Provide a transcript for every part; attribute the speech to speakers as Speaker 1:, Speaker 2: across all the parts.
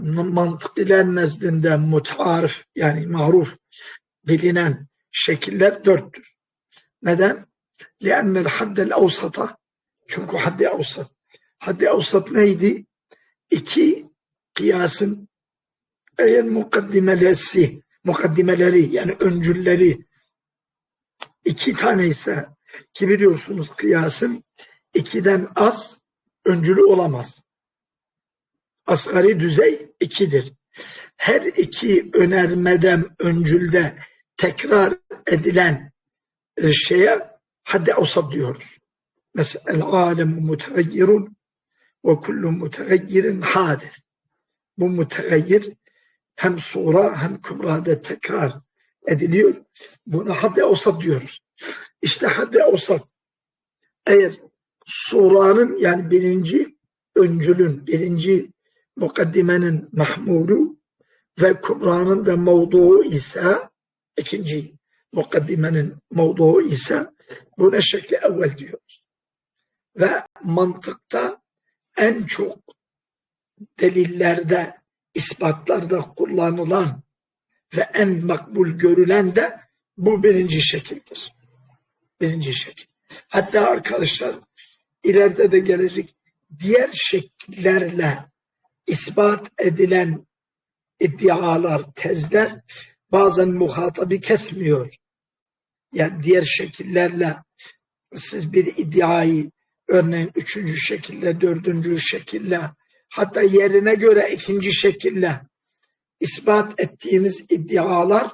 Speaker 1: mantıkliler nezdinde mutarif yani maruf bilinen şekiller dörttür. Neden? لأن الحد الأوسط çünkü haddi avsat. Haddi avsat neydi? İki kıyasın eğer mukaddimelesi, mukaddimeleri yani öncülleri iki tane ise ki biliyorsunuz kıyasın ikiden az öncülü olamaz. Asgari düzey ikidir. Her iki önermeden öncülde tekrar edilen e, şeye haddi avsat diyoruz. Mesela el alemu mutegayyirun ve kullu mutegayyirin hadis. Bu mutegayyir hem sura hem kübrada tekrar ediliyor. Buna haddi avsat diyoruz. İşte haddi avsat eğer suranın yani birinci öncülün, birinci mukaddimenin mahmulu ve kubranın da mevduğu ise ikinci mukaddimenin mevduğu ise buna şekli evvel diyoruz. Ve mantıkta en çok delillerde, ispatlarda kullanılan ve en makbul görülen de bu birinci şekildir. Birinci şekil. Hatta arkadaşlar ileride de gelecek diğer şekillerle ispat edilen iddialar, tezler bazen muhatabı kesmiyor. Yani diğer şekillerle siz bir iddiayı örneğin üçüncü şekille, dördüncü şekille hatta yerine göre ikinci şekille ispat ettiğiniz iddialar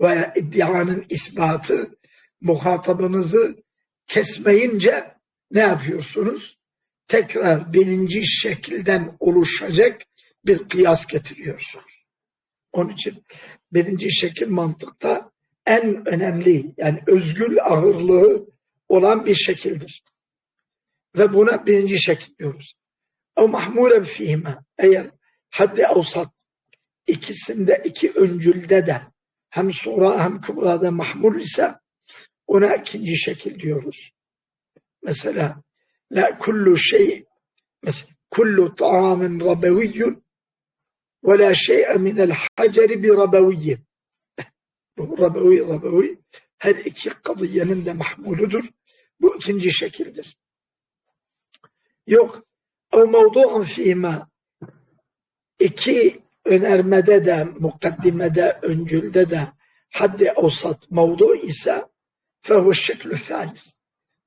Speaker 1: veya iddianın ispatı muhatabınızı kesmeyince ne yapıyorsunuz? Tekrar birinci şekilden oluşacak bir kıyas getiriyorsunuz. Onun için birinci şekil mantıkta en önemli yani özgül ağırlığı olan bir şekildir. Ve buna birinci şekil diyoruz. O mahmuren fihime eğer haddi avsat ikisinde iki öncülde de hem sonra hem kübrada mahmul ise ona ikinci şekil diyoruz. Mesela la kullu şey mesela kullu ta'amin rabeviyyun ve la şey'e minel haceri bi rabeviyyin. Bu rabevi rabevi her iki kadiyenin de mahmuludur. Bu ikinci şekildir. Yok. O mevdu'un fîmâ iki önermede de, mukaddimede, öncülde de haddi osat mevdu ise fehu şeklü thalis.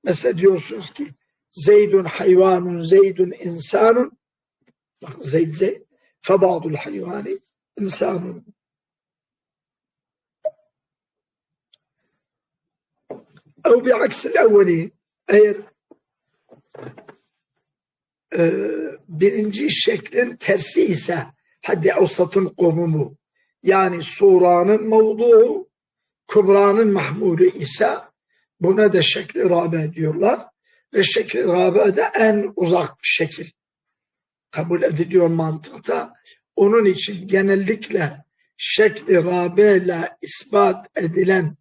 Speaker 1: Mesela diyorsunuz ki Zeydun hayvanun, Zeydun insanun bak Zeyd Zeyd febadul hayvani insanun أو بعكس الأولين eğer e, birinci şeklin tersi ise haddi avsatın konumu yani suranın mevduğu kubranın mahmulü ise buna da şekli rabe diyorlar ve şekli rabe de en uzak şekil kabul ediliyor mantıkta. Onun için genellikle şekli rabe ile ispat edilen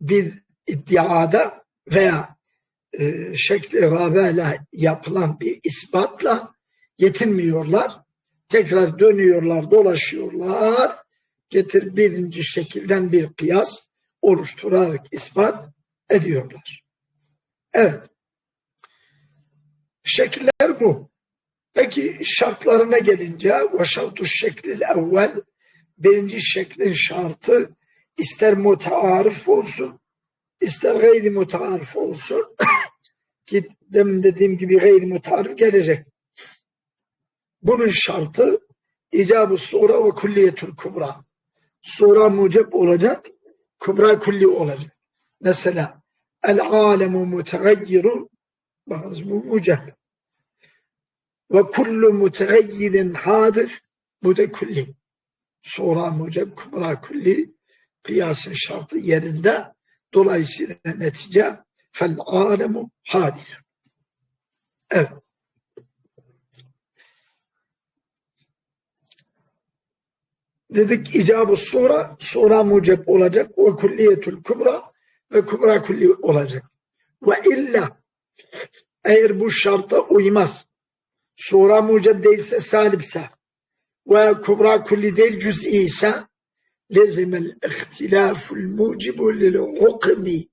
Speaker 1: bir iddiada veya e, şekli rabe ile yapılan bir ispatla yetinmiyorlar. Tekrar dönüyorlar, dolaşıyorlar. Getir birinci şekilden bir kıyas oluşturarak ispat ediyorlar. Evet. Şekiller bu. Peki şartlarına gelince ve şartu şeklil evvel birinci şeklin şartı ister mutearif olsun ister gayri mutearif olsun ki demin dediğim gibi gayri mutearif gelecek. Bunun şartı icabı sura ve kulliyetül kubra. Sura mucep olacak, kubra kulli olacak. Mesela el alemu mutegayyiru bakınız bu mucep. Ve kullu mutegayyirin hadis bu da kulli. Sura mucep, kubra kulli kıyasın şartı yerinde dolayısıyla netice fel alemu hadis. Evet. Dedik icabı sura, sura mucep olacak ve kulliyetül kubra ve kubra kulli olacak. Ve illa eğer bu şarta uymaz, sura mucep değilse salipse ve kubra kulli değil cüz'i ise lezemel ihtilaful mucibu lil hukmi.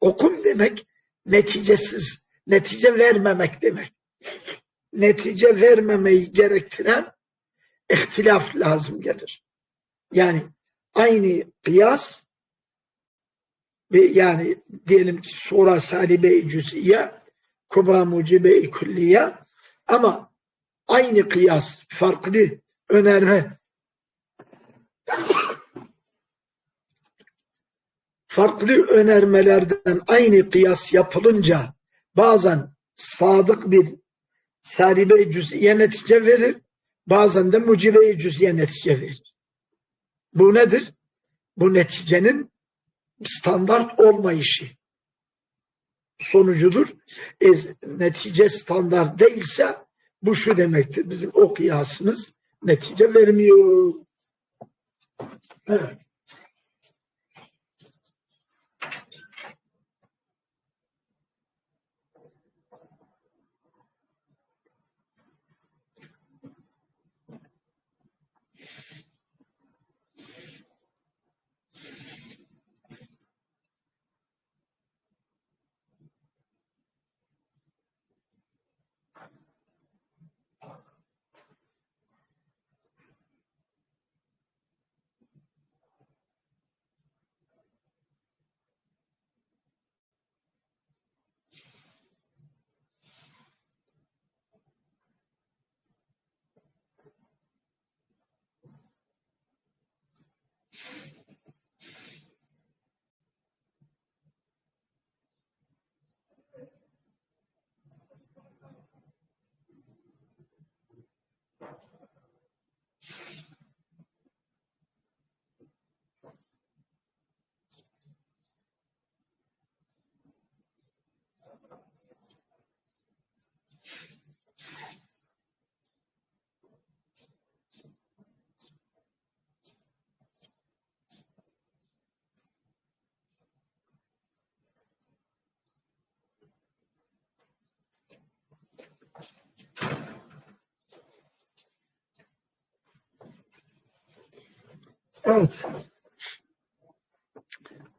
Speaker 1: Okum demek neticesiz, netice vermemek demek. Netice vermemeyi gerektiren ihtilaf lazım gelir. Yani aynı kıyas ve yani diyelim ki sura salibe-i cüz'iye kubra mucibe-i ama aynı kıyas farklı önerme farklı önermelerden aynı kıyas yapılınca bazen sadık bir salibe-i cüz'iye netice verir bazen de mucibe-i cüz'iye netice verir. Bu nedir? Bu neticenin standart olmayışı sonucudur. E, netice standart değilse bu şu demektir. Bizim o kıyasımız netice vermiyor. Evet. Evet.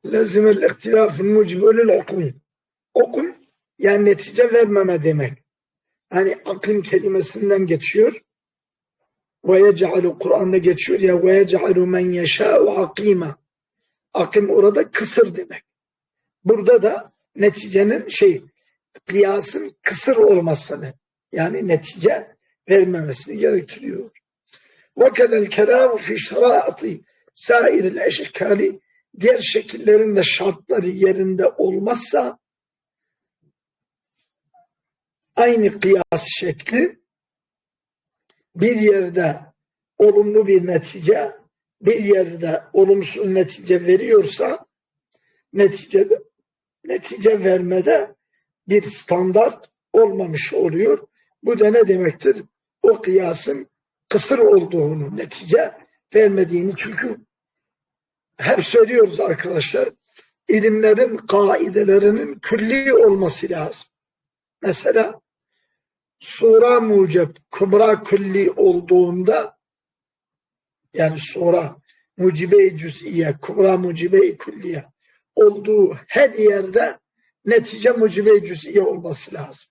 Speaker 1: Lezimel ihtilafın mucibu lil okul. Okul yani netice vermeme demek. Yani akım kelimesinden geçiyor. Ve yec'alu Kur'an'da geçiyor ya ve yec'alu men yeşâ'u akîmâ. Akım orada kısır demek. Burada da neticenin şey kıyasın kısır olmasını yani netice vermemesini gerektiriyor. Ve kedel kelamu fi şeraatı sairil eşkali diğer şekillerin de şartları yerinde olmazsa aynı kıyas şekli bir yerde olumlu bir netice bir yerde olumsuz netice veriyorsa neticede netice vermede bir standart olmamış oluyor. Bu da ne demektir? O kıyasın kısır olduğunu, netice vermediğini çünkü hep söylüyoruz arkadaşlar ilimlerin kaidelerinin külli olması lazım. Mesela sura mucep kubra külli olduğunda yani sura mucibe-i cüz'iye, kubra mucibe-i külliye olduğu her yerde netice mucibe-i cüz'iye olması lazım.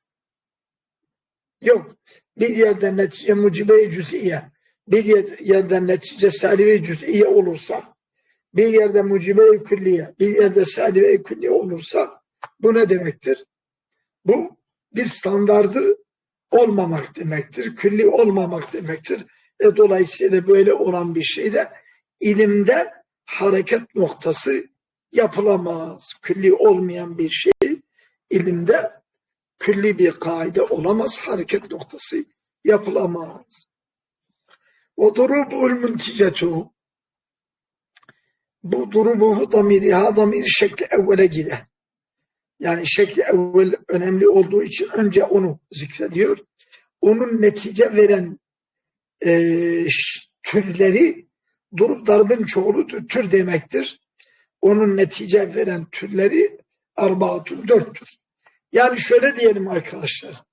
Speaker 1: Yok. Bir yerde netice mucibe-i cüz'iye, bir yerde netice salibe-i cüz'iye olursa, bir yerde mucibe-i külliye, bir yerde salibe-i külliye olursa bu ne demektir? Bu bir standardı olmamak demektir, külli olmamak demektir. E, dolayısıyla böyle olan bir şeyde ilimde hareket noktası yapılamaz. Külli olmayan bir şey ilimde külli bir kaide olamaz, hareket noktası yapılamaz. Durubul münticetu bu durubuhu damiri ha damiri şekli evvele gider. Yani şekli evvel önemli olduğu için önce onu zikrediyor. Onun netice veren e, türleri durup darbın çoğulu tür demektir. Onun netice veren türleri arbaatun dörttür. Yani şöyle diyelim arkadaşlar.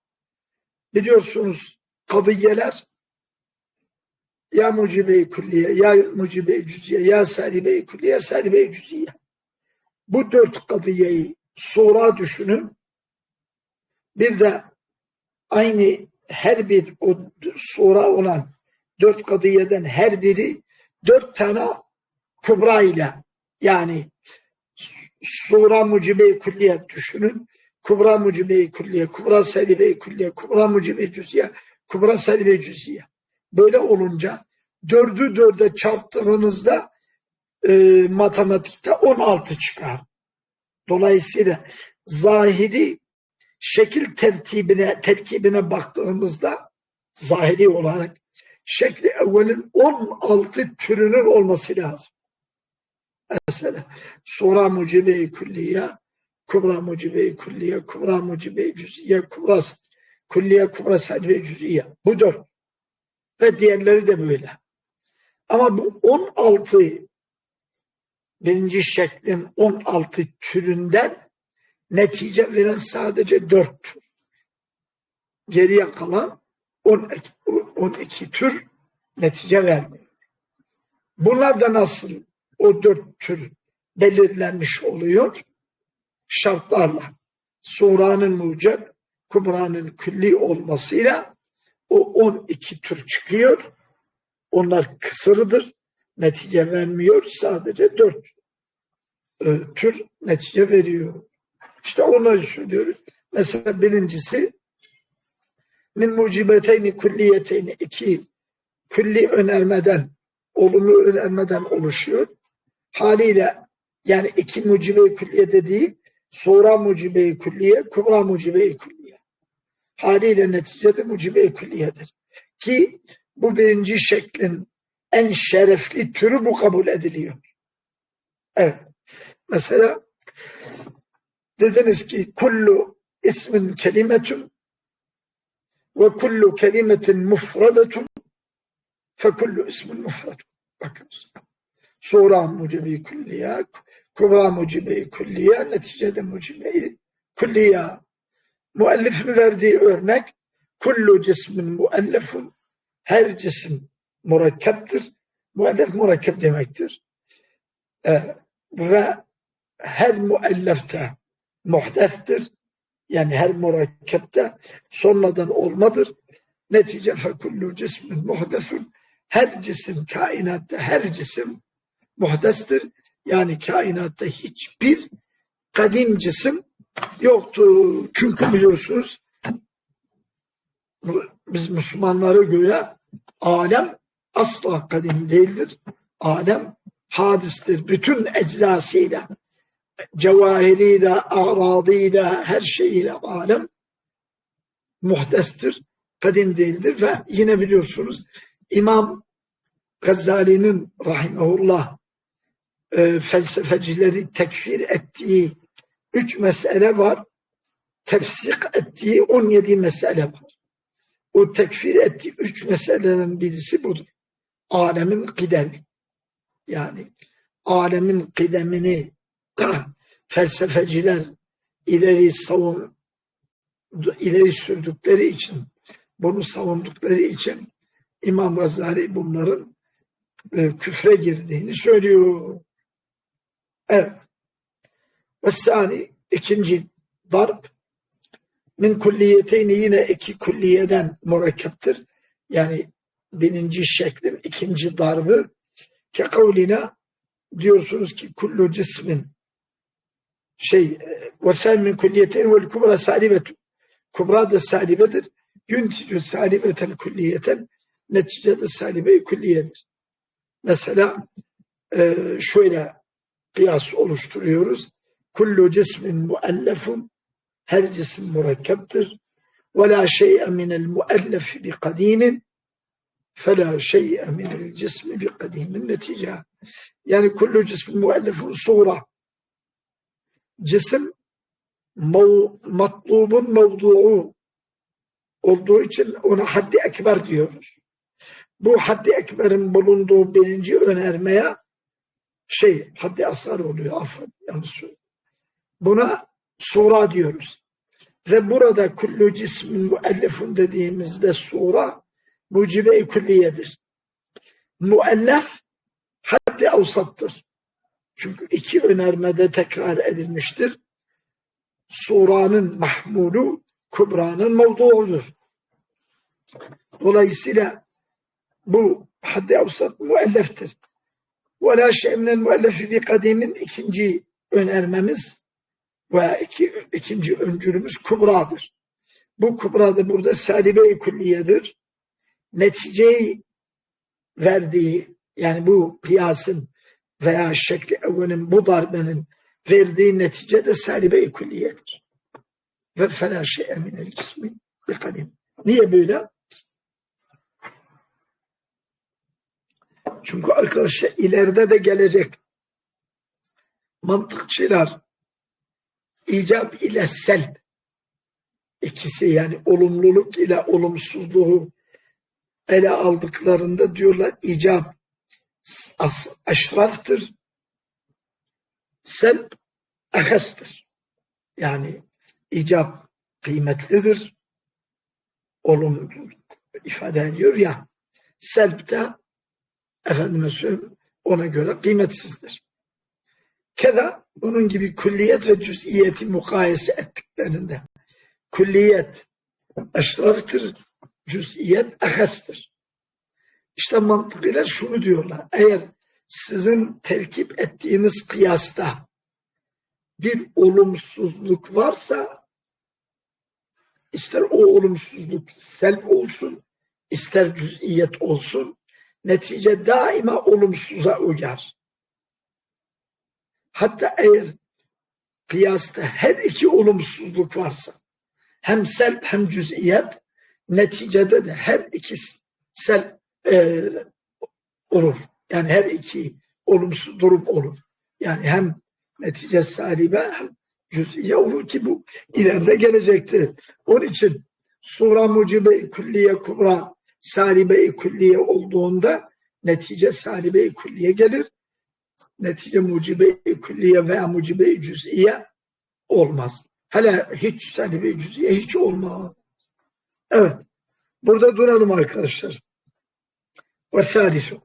Speaker 1: Biliyorsunuz kadıyeler ya mucibe-i külliye, ya mucibe-i cüziye, ya salibe-i külliye, salibe-i cüziye. Bu dört kadiyeyi sonra düşünün. Bir de aynı her bir o sonra olan dört kadiyeden her biri dört tane kubra ile yani sura mucibe-i külliye düşünün. Kubra mucibe-i külliye, kubra salibe-i külliye, kubra mucibe-i cüziye, kubra salibe-i cüziye. Böyle olunca dördü dörde çarptığınızda e, matematikte 16 çıkar. Dolayısıyla zahiri şekil tertibine, terkibine baktığımızda zahiri olarak şekli evvelin 16 türünün olması lazım. Mesela sura mucibe-i külliye, kubra mucibe-i külliye, kubra mucibe-i cüziye, kubra külliye, kubra sadve cüziye. Bu dört. Ve diğerleri de böyle. Ama bu 16 birinci şeklin 16 türünden netice veren sadece 4 tür. Geriye kalan 12, 12 tür netice vermiyor. Bunlar da nasıl o dört tür belirlenmiş oluyor? Şartlarla. Suranın mucep, kubranın külli olmasıyla o 12 tür çıkıyor. Onlar kısırıdır. Netice vermiyor. Sadece dört e, tür netice veriyor. İşte onları söylüyoruz. Mesela birincisi min mucibeteyni kulliyeteyni iki külli önermeden olumlu önermeden oluşuyor. Haliyle yani iki mucibe-i külliye dediği sonra mucibe-i külliye, kubra mucibe-i külliye. Haliyle neticede mucibe-i külliyedir. Ki bu birinci şeklin en şerefli türü bu kabul ediliyor. Evet. Mesela dediniz ki kullu ismin kelimetun ve kullu kelimetin mufradetun fe kullu ismin mufradun. Bakınız. Sura mucibi külliye, kubra mucibi külliye, neticede mucibi külliye. Müellifin verdiği örnek kullu cismin müellefun her cisim murakkeptir. Müellef murakkep demektir. Ee, ve her müellefte muhdeftir. Yani her murakkepte sonradan olmadır. Netice fekullu cismin muhdesun. Her cisim kainatta her cisim muhdestir. Yani kainatta hiçbir kadim cisim yoktur. Çünkü biliyorsunuz biz Müslümanlara göre alem asla kadim değildir. Alem hadistir. Bütün eczasıyla, cevahiriyle, aradıyla, her şeyiyle alem muhdestir. Kadim değildir ve yine biliyorsunuz İmam Gazali'nin rahimahullah e, felsefecileri tekfir ettiği üç mesele var. Tefsik ettiği 17 mesele var. O tekfir ettiği üç meseleden birisi budur. Alemin kıdemi. Yani alemin kıdemini felsefeciler ileri savun ileri sürdükleri için bunu savundukları için İmam Gazali bunların e, küfre girdiğini söylüyor. Evet. Ve sani ikinci darp min kulliyeteyni yine iki kulliyeden murakkeptir. Yani birinci şeklin ikinci darbı ke kavline diyorsunuz ki kullu cismin şey e, ve sen min kulliyeteyn vel kubra salibetu kubra da salibedir yünticü salibeten kulliyeten neticede salibe külliyedir. Mesela e, şöyle kıyas oluşturuyoruz. Kullu cismin muellefun her cisim mürekkeptir. Ve la şey'e minel muellefi bi kadimin fela şey'e minel cismi bi kadimin netice. Yani kullu cismin muellefun sura. Cisim mav, matlubun mevdu'u olduğu için ona haddi ekber diyoruz. Bu haddi ekberin bulunduğu birinci önermeye şey haddi asar oluyor affet yanlış söylüyorum. Buna sura diyoruz. Ve burada kullu cismin müellefun dediğimizde sura mucibe-i külliyedir. muellef haddi avsattır. Çünkü iki önermede tekrar edilmiştir. Suranın mahmulu Kubra'nın mevduudur. Dolayısıyla bu haddi avsat muelleftir. Ve la şeyminen muellefi bir kadimin ikinci önermemiz ve iki, ikinci öncülümüz Kubra'dır. Bu Kubra'da burada salibe-i külliyedir. Neticeyi verdiği yani bu kıyasın veya şekli evvenin bu darbenin verdiği netice de salibe-i külliyedir. Ve felâ şey'e minel cismi kadim. Niye böyle? Çünkü arkadaşlar ileride de gelecek mantıkçılar icap ile selb ikisi yani olumluluk ile olumsuzluğu ele aldıklarında diyorlar icap aşraftır selb ahastır. Yani icap kıymetlidir. Olum ifade ediyor ya selb de efendime söyleyeyim ona göre kıymetsizdir. Keda bunun gibi külliyet ve cüz'iyeti mukayese ettiklerinde külliyet eşraftır, cüz'iyet ahastır. İşte mantıkıyla şunu diyorlar. Eğer sizin terkip ettiğiniz kıyasta bir olumsuzluk varsa ister o olumsuzluk selb olsun, ister cüz'iyet olsun, netice daima olumsuza uyar. Hatta eğer kıyasta her iki olumsuzluk varsa hem selb hem cüz'iyet neticede de her ikisi selb e, olur. Yani her iki olumsuz durum olur. Yani hem netice salibe hem cüz'iye olur ki bu ileride gelecektir. Onun için sura mucibe külliye kubra salibe-i külliye olduğunda netice salibe-i külliye gelir. Netice mucibe-i külliye veya mucibe-i cüz'iye olmaz. Hele hiç salibe-i cüz'iye hiç olmaz. Evet. Burada duralım arkadaşlar. Ve salisu.